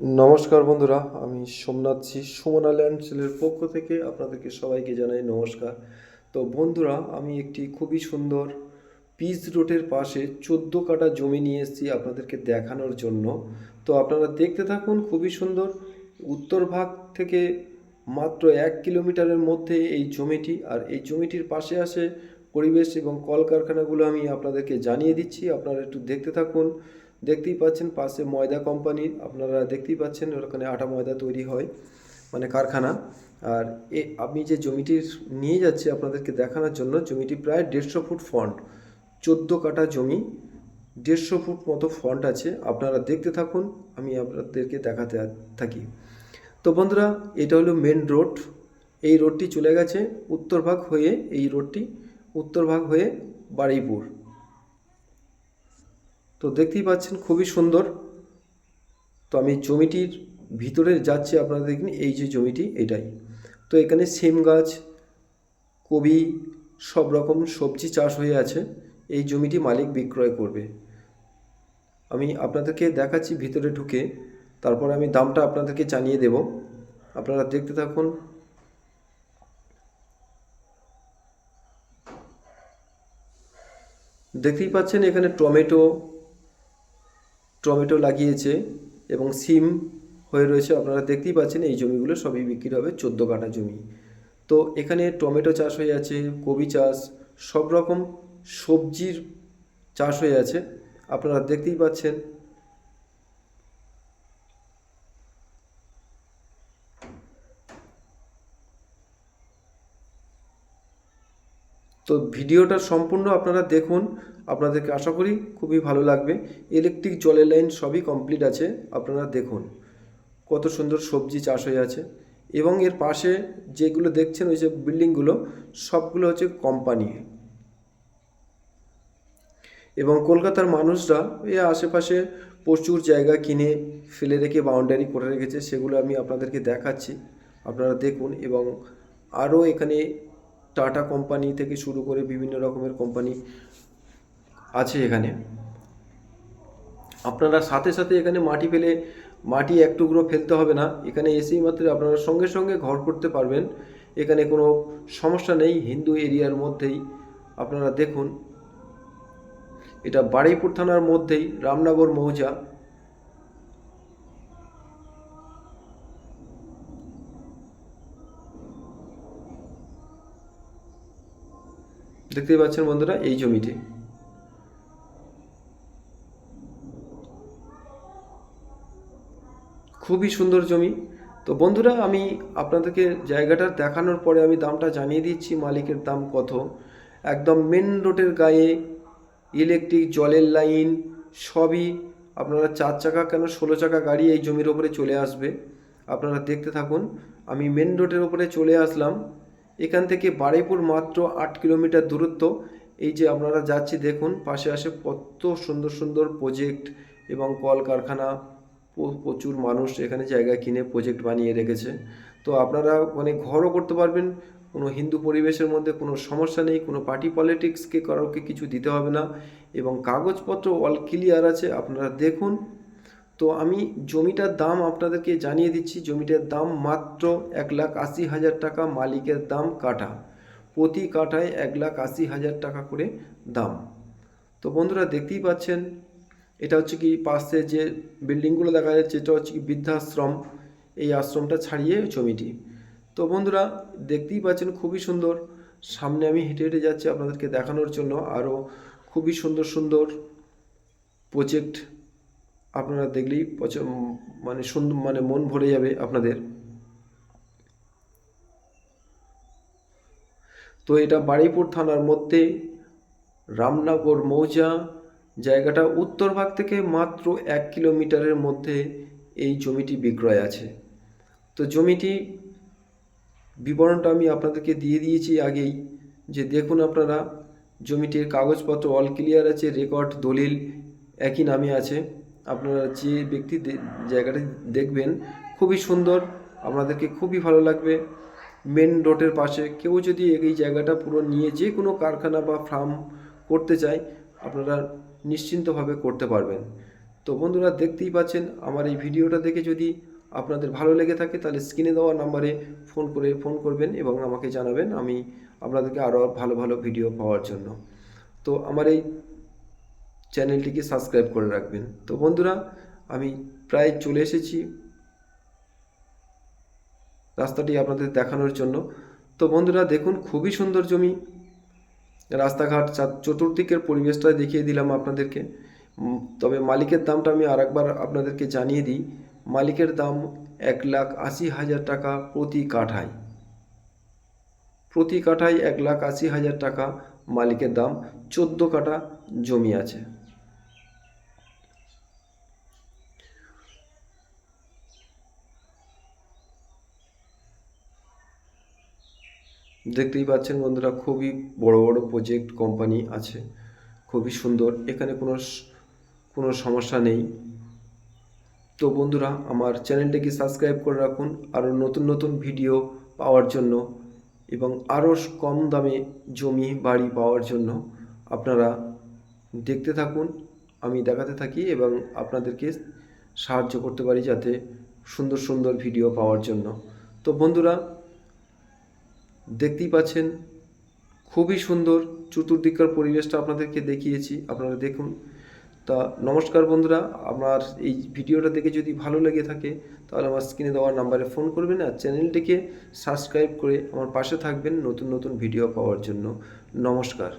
নমস্কার বন্ধুরা, আমি সোমনাথ জি, সুমনা ল্যান্ড সেলের পক্ষ থেকে আপনাদেরকে সবাইকে জানাই নমস্কার। তো বন্ধুরা, আমি একটি খুবই সুন্দর পিচ রোডের পাশে চোদ্দ কাটা জমি নিয়ে এসেছি আপনাদেরকে দেখানোর জন্য। তো আপনারা দেখতে থাকুন, খুবই সুন্দর। উত্তর ভাগ থেকে মাত্র এক কিলোমিটারের মধ্যে এই জমিটি, আর এই জমিটির পাশে আসে পরিবেশ এবং কলকারখানাগুলো আমি আপনাদেরকে জানিয়ে দিচ্ছি। আপনারা একটু দেখতে থাকুন। দেখতেই পাচ্ছেন পাশে ময়দা কোম্পানির আপনারা দেখতেই পাচ্ছেন ওখানে আটা ময়দা তৈরি হয় মানে কারখানা। আর এ, আমি যে জমিটির নিয়ে যাচ্ছি আপনাদেরকে দেখানোর জন্য, জমিটি প্রায় দেড়শো ফুট ফন্ট চোদ্দ কাটা জমি, দেড়শো ফুট মতো ফন্ট আছে। আপনারা দেখতে থাকুন, আমি আপনাদেরকে দেখাতে থাকি। তো বন্ধুরা, এটা হলো মেন রোড এই রোডটি চলে গেছে উত্তর ভাগ হয়ে এই রোডটি উত্তর ভাগ হয়ে বারুইপুর। তো দেখতেই পাচ্ছেন খুবই সুন্দর। তো আমি জমিটির ভিতরে যাচ্ছি, আপনারা দেখুন, এই যে জমিটি, এটাই। তো এখানে সিম গাছ, কবি, সব রকম সবজি চাষ হয়ে আছে। এই জমিটি মালিক বিক্রয় করবে। আমি আপনাদেরকে দেখাচ্ছি ভিতরে ঢুকে, তারপর আমি দামটা আপনাদেরকে জানিয়ে দেব। আপনারা দেখতে থাকুন। দেখতেই পাচ্ছেন এখানে টমেটো টমেটো লাগিয়েছে এবং সিম হয়ে রয়েছে, আপনারা দেখতেই পাচ্ছেন এই জমিগুলো সবই বিক্রি হবে চোদ্দ কাটা জমি। তো এখানে টমেটো চাষ হয়ে আছে কবি চাষ সব রকম সবজির চাষ হয়ে আছে, আপনারা দেখতেই পাচ্ছেন। তো ভিডিওটা সম্পূর্ণ আপনারা দেখুন। আপনাদেরকে আশা করি খুবই ভালো লাগবে। ইলেকট্রিক জলের লাইন সবই কমপ্লিট আছে, আপনারা দেখুন। কত সুন্দর সবজি চাষ হয়ে আছে। এবং এর পাশে যেগুলো দেখছেন, ওই যে বিল্ডিংগুলো, সবগুলো হচ্ছে কোম্পানি। এবং কলকাতার মানুষরা এই আশেপাশে প্রচুর জায়গা কিনে ফেলে রেখে বাউন্ডারি করে রেখেছে, সেগুলো আমি আপনাদেরকে দেখাচ্ছি। আপনারা দেখুন এবং আরও এখানে টাটা কোম্পানি থেকে শুরু করে বিভিন্ন রকমের কোম্পানি আছে এখানে। আপনারা সাথে সাথে এখানে মাটি ফেলে, মাটি এক টুকরো ফেলতে হবে না। এখানে এসেই মাত্র আপনারা সঙ্গে সঙ্গে ঘর করতে পারবেন। এখানে কোনো সমস্যা নেই। হিন্দু এরিয়ার মধ্যেই আপনারা দেখুন। এটা বারুইপুর থানার মধ্যেই রামনগর মৌজা। দেখতেই পাচ্ছেন বন্ধুরা, এই জমিটি। খুবই সুন্দর জমি। তো বন্ধুরা, আমি আপনাদেরকে জায়গাটা দেখানোর পরে আমি দামটা জানিয়ে দিচ্ছি, মালিকের দাম কত। একদম মেন রোডের গায়ে ইলেকট্রিক জলের লাইন সবই আপনারা চার চাকা কেন ষোলো চাকা গাড়ি এই জমির ওপরে চলে আসবে। আপনারা দেখতে থাকুন, আমি মেন রোডের ওপরে চলে আসলাম। এখান থেকে বারুইপুর মাত্র আট কিলোমিটার দূরত্ব। এই যে আপনারা যাচ্ছি দেখুন, পাশে আসে কত সুন্দর সুন্দর প্রজেক্ট এবং কলকারখানা। প্রচুর মানুষ এখানে জায়গা কিনে প্রজেক্ট বানিয়ে রেখেছে। তো আপনারা মানে ঘরও করতে পারবেন, কোনো হিন্দু পরিবেশের মধ্যে কোনো সমস্যা নেই, কোনো পার্টি পলিটিক্সকে কারোকে কিছু দিতে হবে না। এবং কাগজপত্র অল ক্লিয়ার আছে, আপনারা দেখুন। তো আমি জমিটার দাম আপনাদেরকে জানিয়ে দিচ্ছি। জমিটার দাম মাত্র এক লাখ আশি হাজার টাকা, মালিকের দাম কাঠা। প্রতি কাঠায় এক লাখ আশি হাজার টাকা করে দাম। তো বন্ধুরা দেখতেই পাচ্ছেন, এটা হচ্ছে কি পাশে যে বিল্ডিংগুলো দেখা যাচ্ছে, এটা হচ্ছে কি বৃদ্ধাশ্রম। এই আশ্রমটা ছাড়িয়ে জমিটি। তো বন্ধুরা দেখতেই পাচ্ছেন খুবই সুন্দর। সামনে আমি হেঁটে হেঁটে যাচ্ছি আপনাদেরকে দেখানোর জন্য। আরও খুবই সুন্দর সুন্দর প্রজেক্ট আপনারা দেখলেই মানে সুন্দর মানে মন ভরে যাবে আপনাদের। তো এটা বারুইপুর থানার মধ্যে রামনগর মৌজা, জায়গাটা উত্তর ভাগ থেকে মাত্র এক কিলোমিটারের মধ্যে এই জমিটি বিক্রয় আছে। তো জমিটি বিবরণটা আমি আপনাদেরকে দিয়ে দিয়েছি আগেই, যে দেখুন আপনারা, জমিটির কাগজপত্র অল ক্লিয়ার আছে রেকর্ড দলিল একই নামে আছে। আপনারা যে ব্যক্তি জায়গাটি দেখবেন, খুবই সুন্দর, আপনাদেরকে খুবই ভালো লাগবে। মেন রোডের পাশে কেউ যদি এই জায়গাটা পুরো নিয়ে যে কোনো কারখানা বা ফার্ম করতে চায়, আপনারা নিশ্চিন্তভাবে করতে পারবেন। তো বন্ধুরা, দেখতেই পাচ্ছেন, আমার এই ভিডিওটা দেখে যদি আপনাদের ভালো লেগে থাকে, তাহলে স্ক্রিনে দেওয়া নাম্বারে ফোন করে, ফোন করবেন এবং আমাকে জানাবেন, আমি আপনাদেরকে আরও ভালো ভালো ভিডিও পাওয়ার জন্য। তো আমার এই চ্যানেলটিকে সাবস্ক্রাইব করে রাখবেন। তো বন্ধুরা, আমি প্রায় চলে এসেছি রাস্তাটি আপনাদের দেখানোর জন্য। তো বন্ধুরা, দেখুন, খুবই সুন্দর জমি। রাস্তাঘাট চতুর্দিকের পরিবেশটা দেখিয়ে দিলাম আপনাদেরকে। তবে মালিকের দামটা আমি আর একবার আপনাদেরকে জানিয়ে দিই। মালিকের দাম এক লাখ আশি হাজার টাকা প্রতি কাঠায়। প্রতি কাঠায় এক লাখ আশি হাজার টাকা মালিকের দাম। চোদ্দ কাঠা জমি আছে। দেখতেই পাচ্ছেন বন্ধুরা, খুবই বড় বড় প্রজেক্ট কোম্পানি আছে, খুবই সুন্দর, এখানে কোনো কোনো সমস্যা নেই। তো বন্ধুরা, আমার চ্যানেলটিকে সাবস্ক্রাইব করে রাখুন, আরও নতুন নতুন ভিডিও পাওয়ার জন্য এবং আরও কম দামে জমি, বাড়ি পাওয়ার জন্য আপনারা দেখতে থাকুন, আমি দেখাতে থাকি এবং আপনাদেরকে সাহায্য করতে পারি যাতে সুন্দর সুন্দর ভিডিও পাওয়ার জন্য। তো বন্ধুরা দেখতেই পাচ্ছেন, খুবই সুন্দর চতুর্দিকার পরিবেশটা আপনাদেরকে দেখিয়েছি, আপনারা দেখুন। তা নমস্কার বন্ধুরা, আমার এই ভিডিওটা দেখে যদি ভালো লেগে থাকে, তাহলে আমার স্ক্রিনে দেওয়া নাম্বারে ফোন করবেন আর চ্যানেলটিকে সাবস্ক্রাইব করে আমার পাশে থাকবেন নতুন নতুন ভিডিও পাওয়ার জন্য। নমস্কার।